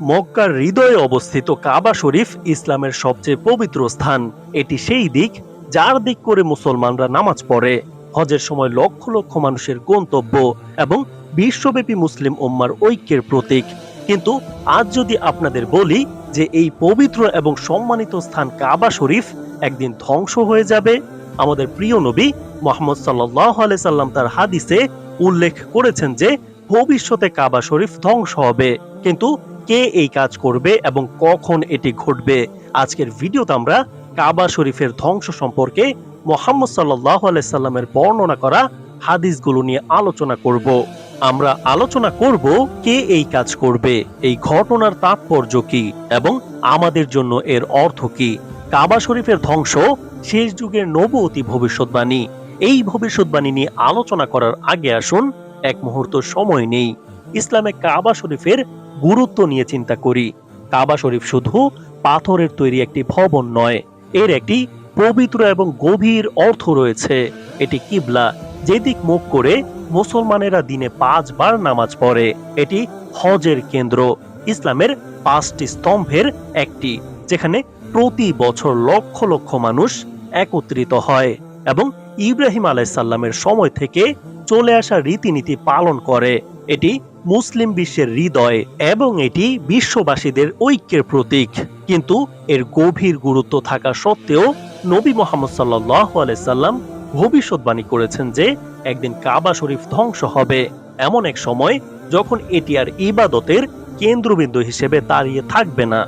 মক্কার হৃদয়ে অবস্থিত কাবা শরীফ ইসলামের সবচেয়ে পবিত্র স্থান। এটি সেই দিক যার দিক করে মুসলমানরা নামাজ পড়ে। হজের সময় লক্ষ লক্ষ মানুষের গন্তব্য এবং বিশ্বব্যাপী মুসলিম উম্মার ঐক্যের প্রতীক। কিন্তু আজ যদি আপনাদের বলি যে এই পবিত্র এবং সম্মানিত স্থান কাবা শরীফ একদিন ধ্বংস হয়ে যাবে, আমাদের প্রিয় নবী মোহাম্মদ সাল্লাহ সাল্লাম তার হাদিসে উল্লেখ করেছেন যে ভবিষ্যতে কাবা শরীফ ধ্বংস হবে। কিন্তু কে এই কাজ করবে এবং কখন এটি ঘটবে? আজকের ভিডিওতে আমরা কাবা শরীফের ধ্বংস সম্পর্কে মোহাম্মদ সাল্লাহ সাল্লামের বর্ণনা করা হাদিসগুলো নিয়ে আলোচনা করব। আমরা আলোচনা করব কে এই কাজ করবে, এই ঘটনার তাৎপর্য কি এবং আমাদের জন্য এর অর্থ কি? কাবা শরীফের ধ্বংস শেষ যুগের নবতী ভবিষ্যৎবাণী। এই ভবিষ্যৎবাণী নিয়ে আলোচনা করার আগে আসুন, এক মুহূর্ত সময় নেই। ইসলামে কাবা শরীফের গুরুত্ব নিয়ে চিন্তা করি। কাবা শরীফ শুধু পাথরের তৈরি একটি ভবন নয়, এর একটি পবিত্র এবং গভীর অর্থ রয়েছে। এটি কিবলা যেদিক মুখ করে মুসলমানেরা দিনে পাঁচবার নামাজ পড়ে। এটি হজের কেন্দ্র, ইসলামের পাঁচটি স্তম্ভের একটি, যেখানে প্রতি বছর লক্ষ লক্ষ মানুষ একত্রিত হয় এবং ইব্রাহিম আলাইসাল্লামের সময় থেকে চলে আসা রীতিনীতি পালন করে। এটি মুসলিম বিশ্বের হৃদয় এবং এটি বিশ্ববাসীদের ঐক্যের প্রতীক। কিন্তু এর গভীর গুরুত্ব থাকা সত্ত্বেও নবী মোহাম্মদ আলাইসাল্লাম ভবিষ্যৎবাণী করেছেন যে একদিন কাবা শরীফ ধ্বংস হবে। এমন এক সময় যখন এটি আর ইবাদতের কেন্দ্রবিন্দু হিসেবে দাঁড়িয়ে থাকবে না।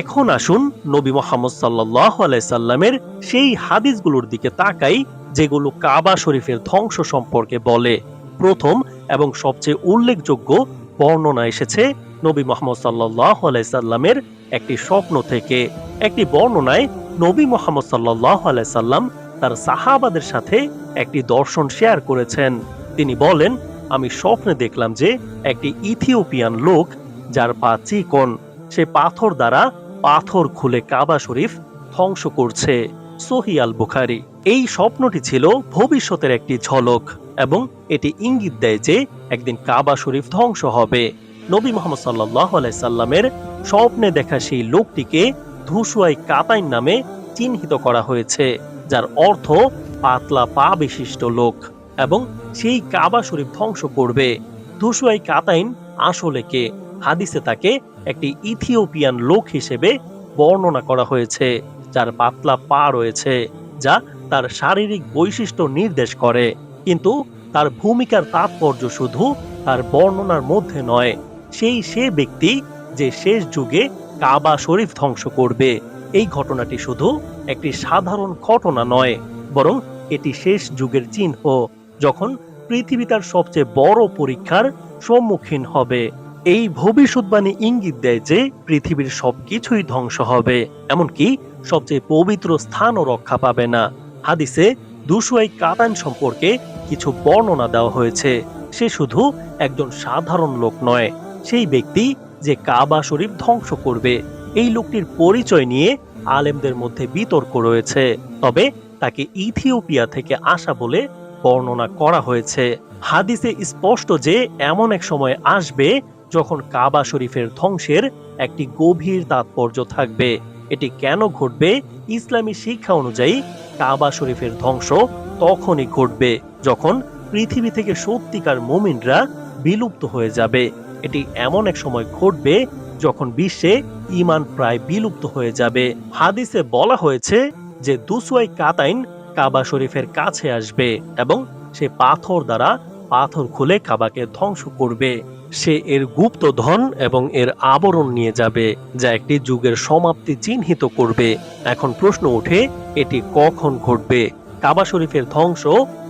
এখন আসুন নবী মোহাম্মদ সাল্লাহ আলাইসাল্লামের সেই হাদিসগুলোর দিকে তাকাই, যেগুলো কাবা শরীফের ধ্বংস সম্পর্কে বলে। প্রথম এবং সবচেয়ে উল্লেখযোগ্য বর্ণনা এসেছে নবী মোহাম্মদ সাল্লাহ আলাইসাল্লামের একটি স্বপ্ন থেকে। একটি বর্ণনায় নবী মোহাম্মদ সাল্লাহ আলাইসাল্লাম তার সাহাবাদের সাথে একটি দর্শন শেয়ার করেছেন। তিনি বলেন, আমি স্বপ্নে দেখলাম যে একটি ইথিওপিয়ান লোক যার পা চিকন, সে পাথর দ্বারা পাথর খুলে কাবা শরীফ ধ্বংস করছে। সহি আল বুখারি এই স্বপ্নটি ছিল ভবিষ্যতের একটি ঝলক এবং এটি ইঙ্গিত দেয় যে একদিন কাবা শরীফ ধ্বংস হবে। নবী মোহাম্মদ সাল্লাহ সাল্লামের স্বপ্নে দেখা সেই লোকটিকে ধুসুয়াই কাতাইন নামে চিহ্নিত করা হয়েছে, যার অর্থ পাতলা পা বিশিষ্ট লোক এবং সেই কাবা শরীফ ধ্বংস করবে। ধুসুয়াই কাতাইন আসলে কে? হাদিসে তাকে একটি ইথিওপিয়ান লোক হিসেবে বর্ণনা করা হয়েছে, যার পাতলা পা রয়েছে, যা তার শারীরিক বৈশিষ্ট্য নির্দেশ করে, কিন্তু তার ভূমিকার তাৎপর্য শুধু তার বর্ণনার মধ্যে নয়। সেই সে ব্যক্তি যে শেষ যুগে কাবা শরীফ ধ্বংস করবে, এই ঘটনাটি শুধু একটি সাধারণ ঘটনা নয়, বরং এটি শেষ যুগের চিহ্ন, যখন পৃথিবী তার সবচেয়ে বড় পরীক্ষার সম্মুখীন হবে। এই ভবিষ্যৎবাণী ইঙ্গিত দেয় যে পৃথিবীর সবকিছুই ধ্বংস হবে, এমনকি সবচেয়ে পবিত্র স্থানও রক্ষা পাবে না। হাদিসে দুশুয়াই কাতান সম্পর্কে কিছু বর্ণনা দেওয়া হয়েছে। সে শুধু একজন সাধারণ লোক নয়, সেই ব্যক্তি যে কাবা শরীফ ধ্বংস করবে। এই লোকটির পরিচয় নিয়ে আলেমদের মধ্যে বিতর্ক রয়েছে, তবে তাকে ইথিওপিয়া থেকে আসা বলে বর্ণনা করা হয়েছে। হাদিসে স্পষ্ট যে এমন এক সময় আসবে যখন কাবা শরীফের ধ্বংসের একটি গভীর তাৎপর্য থাকবে। এটি কেন ঘটবে? ইসলামী শিক্ষা অনুযায়ী কাবা শরীফের ধ্বংস তখনই ঘটবে, যখন পৃথিবী থেকে সত্যিকার মোমিনরা বিলুপ্ত হয়ে যাবে। এটি এমন এক সময় ঘটবে যখন বিশ্বে ইমান প্রায় বিলুপ্ত হয়ে যাবে। হাদিসে বলা হয়েছে যে দুসুয়াই কাতাইন কাবা শরীফের কাছে আসবে এবং সে পাথর দ্বারা পাথর খুলে কাবাকে ধ্বংস করবে। সে এর গুপ্ত ধন এবং এর আবরণ নিয়ে যাবে, যা একটি যুগের সমাপ্তি চিহ্নিত করবে। এখন প্রশ্ন ওঠে, এটি কখন ঘটবে? কাবা শরীফের ধ্বংস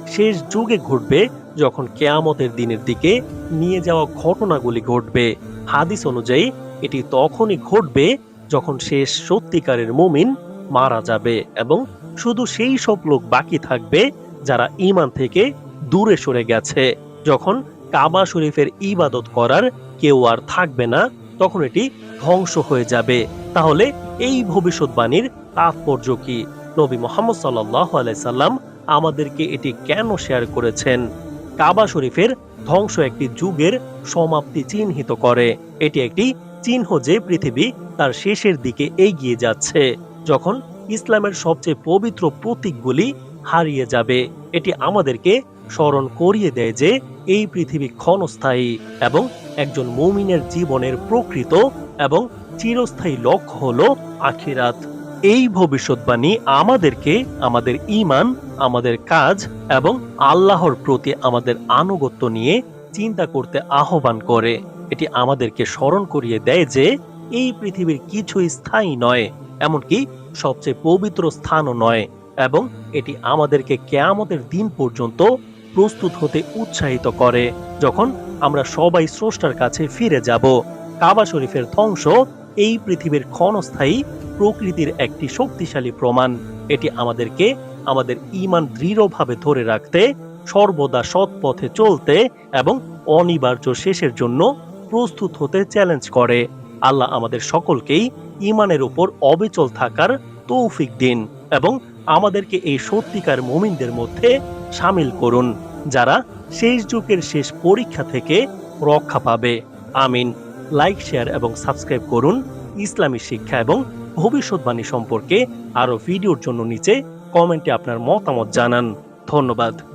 শেষ যুগে ঘটবে, যখন কেয়ামতের দিনের দিকে নিয়ে যাওয়া ঘটনাগুলি ঘটবে। হাদিস অনুযায়ী, এটি তখনই ঘটবে যখন শেষ সত্যিকারের মুমিন মারা যাবে এবং শুধু সেই সব লোক বাকি থাকবে যারা ইমান থেকে দূরে সরে গেছে। যখন কাবা শরীফের ইবাদত করার কেউ আর থাকবে না, তখন এটি ধ্বংস হয়ে যাবে। তাহলে এই ভবিষ্যৎবাণীর তাৎপর্য কি? নবী মোহাম্মদ সাল্লাহ আলাইসাল্লাম আমাদেরকে এটি কেন শেয়ার করেছেন? কাবা শরীফের ধ্বংস একটি যুগের সমাপ্তি চিহ্নিত করে। এটি একটি চিহ্ন যে পৃথিবী তার শেষের দিকে এগিয়ে যাচ্ছে, যখন ইসলামের সবচেয়ে পবিত্র প্রতীকগুলি হারিয়ে যাবে। এটি আমাদেরকে স্মরণ করিয়ে দেয় যে এই পৃথিবী ক্ষণস্থায়ী এবং একজন মুমিনের জীবনের প্রকৃত এবং চিরস্থায়ী লক্ষ্য হল আখিরাত। এই ভবিষ্যৎবাণী আমাদেরকে আমাদের ঈমান, আমাদের কাজ এবং আল্লাহর প্রতি আমাদের আনুগত্য নিয়ে চিন্তা করতে আহ্বান করে। এটি আমাদেরকে স্মরণ করিয়ে দেয় যে এই পৃথিবীর কিছুই স্থায়ী নয়, এমনকি সবচেয়ে পবিত্র স্থানও নয় এবং এটি আমাদেরকে কেয়ামতের দিন পর্যন্ত প্রস্তুত হতে উৎসাহিত করে। যখন আমরা সবাই স্রষ্টার কাছে ফিরে যাব, কাবা শরীফের ধ্বংস এই পৃথিবীর ক্ষণস্থায়ী প্রকৃতির একটি শক্তিশালী প্রমাণ। এটি আমাদেরকে আমাদের ঈমান দৃঢ়ভাবে ধরে রাখতে, সর্বদা সৎ পথে চলতে এবং অনিবার্য শেষের জন্য প্রস্তুত হতে চ্যালেঞ্জ করে। আল্লাহ আমাদের সকলকেই ঈমানের উপর অবিচল থাকার তৌফিক দিন এবং আমাদেরকে এই সত্যিকার মুমিনদের মধ্যে সামিল করুন, যারা শেষ যুগের শেষ পরীক্ষা থেকে রক্ষা পাবে। আমিন। লাইক, শেয়ার এবং সাবস্ক্রাইব করুন ইসলামী শিক্ষা এবং ভবিষ্যৎবাণী সম্পর্কে আরও ভিডিওর জন্য নিচে কমেন্টে আপনার মতামত জানান। ধন্যবাদ।